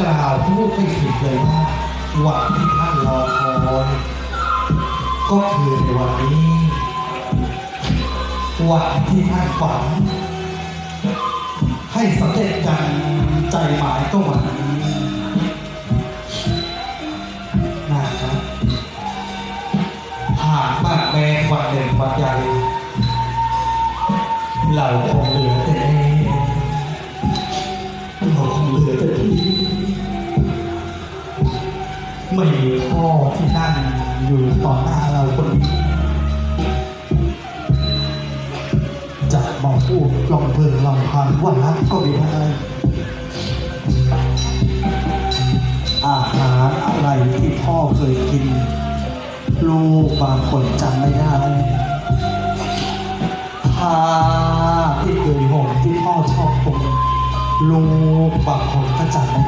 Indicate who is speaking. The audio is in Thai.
Speaker 1: กล่าวพูดไม่ผิดเลยว่าวันที่ท่านรอคอยก็คือในวันนี้วันที่ท่านฝัน ให้สำเร็จกันใจหมายก็วันนี้นะครับหากมากแม้วันหนึ่งวันใหญ่เราคงเหลือแต่เราคงเหลือแต่พี่ ไม่มีพ่อที่นั่งอยู่ต่อหน้าเราคนนี้จะมาพูดลำเพึงลำพันว่ารักก็ไม่ได้อาหารอะไรที่พ่อเคยกิน ลูกบางคนจำไม่ได้ผ้าที่เคยห่มที่พ่อชอบผมลูกบางคนก็จำไม่ได้